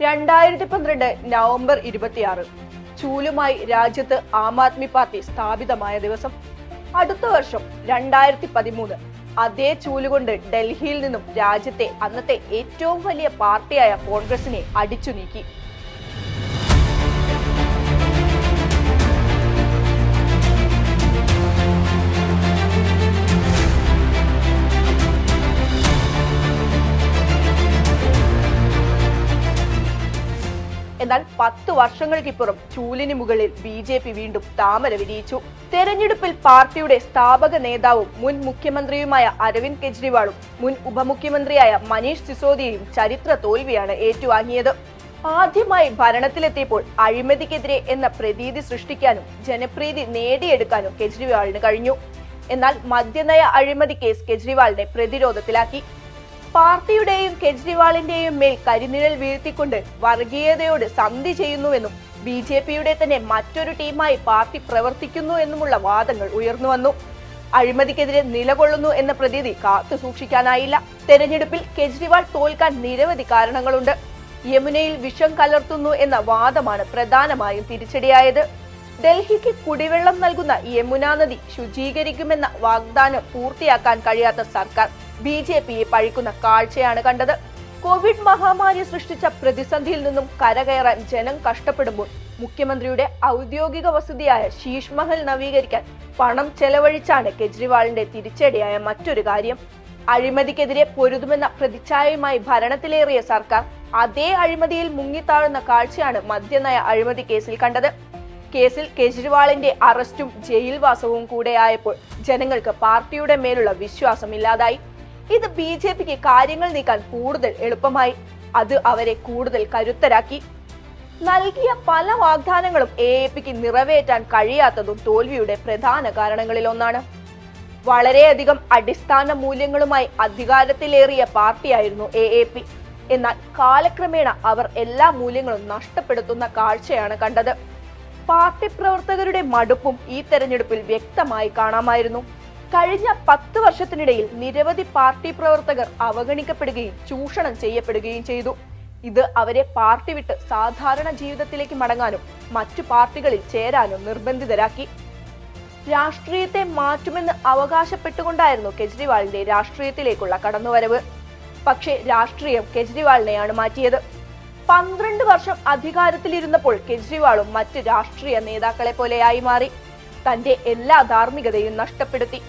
രണ്ടായിരത്തി പന്ത്രണ്ട് നവംബർ ഇരുപത്തിയാറ്. ചൂലുമായി രാജ്യത്ത് ആം ആദ്മി പാർട്ടി സ്ഥാപിതമായ ദിവസം. അടുത്ത വർഷം രണ്ടായിരത്തി പതിമൂന്ന് അതേ ചൂലുകൊണ്ട് ഡൽഹിയിൽ നിന്നും രാജ്യത്തെ അന്നത്തെ ഏറ്റവും വലിയ പാർട്ടിയായ കോൺഗ്രസിനെ അടിച്ചു നീക്കി എന്നാൽ പത്ത് വർഷങ്ങൾക്കിപ്പുറം ചൂലിന് മുകളിൽ ബി ജെ പി വീണ്ടും താമര വിരിയിച്ചു. തെരഞ്ഞെടുപ്പിൽ പാർട്ടിയുടെ സ്ഥാപക നേതാവും മുൻ മുഖ്യമന്ത്രിയുമായ അരവിന്ദ് കെജ്രിവാളും മുൻ ഉപമുഖ്യമന്ത്രിയായ മനീഷ് സിസോദിയയും ചരിത്ര തോൽവിയാണ് ഏറ്റുവാങ്ങിയത്. ആദ്യമായി ഭരണത്തിലെത്തിയപ്പോൾ അഴിമതിക്കെതിരെ എന്ന പ്രതീതി സൃഷ്ടിക്കാനും ജനപ്രീതി നേടിയെടുക്കാനും കെജ്രിവാളിന് കഴിഞ്ഞു. എന്നാൽ മദ്യനയ അഴിമതി കേസ് കെജ്രിവാളിനെ പ്രതിരോധത്തിലാക്കി. പാർട്ടിയുടെയും കെജ്രിവാളിന്റെയും മേൽ കരിനിഴൽ വീഴ്ത്തിക്കൊണ്ട് വർഗീയതയോട് സന്ധി ചെയ്യുന്നുവെന്നും ബി ജെ പിയുടെ തന്നെ മറ്റൊരു ടീമായി പാർട്ടി പ്രവർത്തിക്കുന്നു എന്നുമുള്ള വാദങ്ങൾ ഉയർന്നു വന്നു. അഴിമതിക്കെതിരെ നിലകൊള്ളുന്നു എന്ന പ്രതീതി കാത്തു സൂക്ഷിക്കാനായില്ല. തെരഞ്ഞെടുപ്പിൽ കെജ്രിവാൾ തോൽക്കാൻ നിരവധി കാരണങ്ങളുണ്ട്. യമുനയിൽ വിഷം കലർത്തുന്നു എന്ന വാദമാണ് പ്രധാനമായും തിരിച്ചടിയായത്. ഡൽഹിക്ക് കുടിവെള്ളം നൽകുന്ന യമുനാ നദി ശുചീകരിക്കുമെന്ന വാഗ്ദാനം പൂർത്തിയാക്കാൻ കഴിയാത്ത സർക്കാർ ബി ജെ പിയെ പഴിക്കുന്ന കാഴ്ചയാണ് കണ്ടത്. കോവിഡ് മഹാമാരി സൃഷ്ടിച്ച പ്രതിസന്ധിയിൽ നിന്നും കരകയറാൻ ജനം കഷ്ടപ്പെടുമ്പോൾ മുഖ്യമന്ത്രിയുടെ ഔദ്യോഗിക വസതിയായ ശീഷ്മഹൽ നവീകരിക്കാൻ പണം ചെലവഴിച്ചാണ് കെജ്രിവാളിന്റെ തിരിച്ചടിയായ മറ്റൊരു കാര്യം. അഴിമതിക്കെതിരെ പൊരുതുമെന്ന പ്രതിച്ഛായയുമായി ഭരണത്തിലേറിയ സർക്കാർ അതേ അഴിമതിയിൽ മുങ്ങിത്താഴുന്ന കാഴ്ചയാണ് മദ്യനയ അഴിമതി കേസിൽ കണ്ടത്. കേസിൽ കെജ്രിവാളിന്റെ അറസ്റ്റും ജയിൽവാസവും കൂടെയായപ്പോൾ ജനങ്ങൾക്ക് പാർട്ടിയുടെ മേലുള്ള വിശ്വാസം ഇല്ലാതായി ഇത് ബി ജെ പിക്ക് കാര്യങ്ങൾ നീക്കാൻ കൂടുതൽ എളുപ്പമായി. അത് അവരെ കൂടുതൽ കരുത്തരാക്കി. നൽകിയ പല വാഗ്ദാനങ്ങളും എ എ പിക്ക് നിറവേറ്റാൻ കഴിയാത്തതും തോൽവിയുടെ പ്രധാന കാരണങ്ങളിൽ കാരണങ്ങളിലൊന്നാണ് വളരെയധികം അടിസ്ഥാന മൂല്യങ്ങളുമായി അധികാരത്തിലേറിയ പാർട്ടിയായിരുന്നു എ എ പി. എന്നാൽ കാലക്രമേണ അവർ എല്ലാ മൂല്യങ്ങളും നഷ്ടപ്പെടുത്തുന്ന കാഴ്ചയാണ് കണ്ടത്. പാർട്ടി പ്രവർത്തകരുടെ മടുപ്പും ഈ തെരഞ്ഞെടുപ്പിൽ വ്യക്തമായി കാണാമായിരുന്നു. കഴിഞ്ഞ പത്ത് വർഷത്തിനിടയിൽ നിരവധി പാർട്ടി പ്രവർത്തകർ അവഗണിക്കപ്പെടുകയും ചൂഷണം ചെയ്യപ്പെടുകയും ചെയ്തു. ഇത് അവരെ പാർട്ടി വിട്ട് സാധാരണ ജീവിതത്തിലേക്ക് മടങ്ങാനും മറ്റു പാർട്ടികളിൽ ചേരാനും നിർബന്ധിതരാക്കി. രാഷ്ട്രീയത്തെ മാറ്റുമെന്ന് അവകാശപ്പെട്ടുകൊണ്ടായിരുന്നു കെജ്രിവാളിന്റെ രാഷ്ട്രീയത്തിലേക്കുള്ള കടന്നുവരവ്. പക്ഷേ രാഷ്ട്രീയം കെജ്രിവാളിനെയാണ് മാറ്റിയത്. പന്ത്രണ്ട് വർഷം അധികാരത്തിലിരുന്നപ്പോൾ കെജ്രിവാളും മറ്റ് രാഷ്ട്രീയ നേതാക്കളെ പോലെയായി മാറി. തന്റെ എല്ലാ ധാർമ്മികതയും നഷ്ടപ്പെടുത്തി.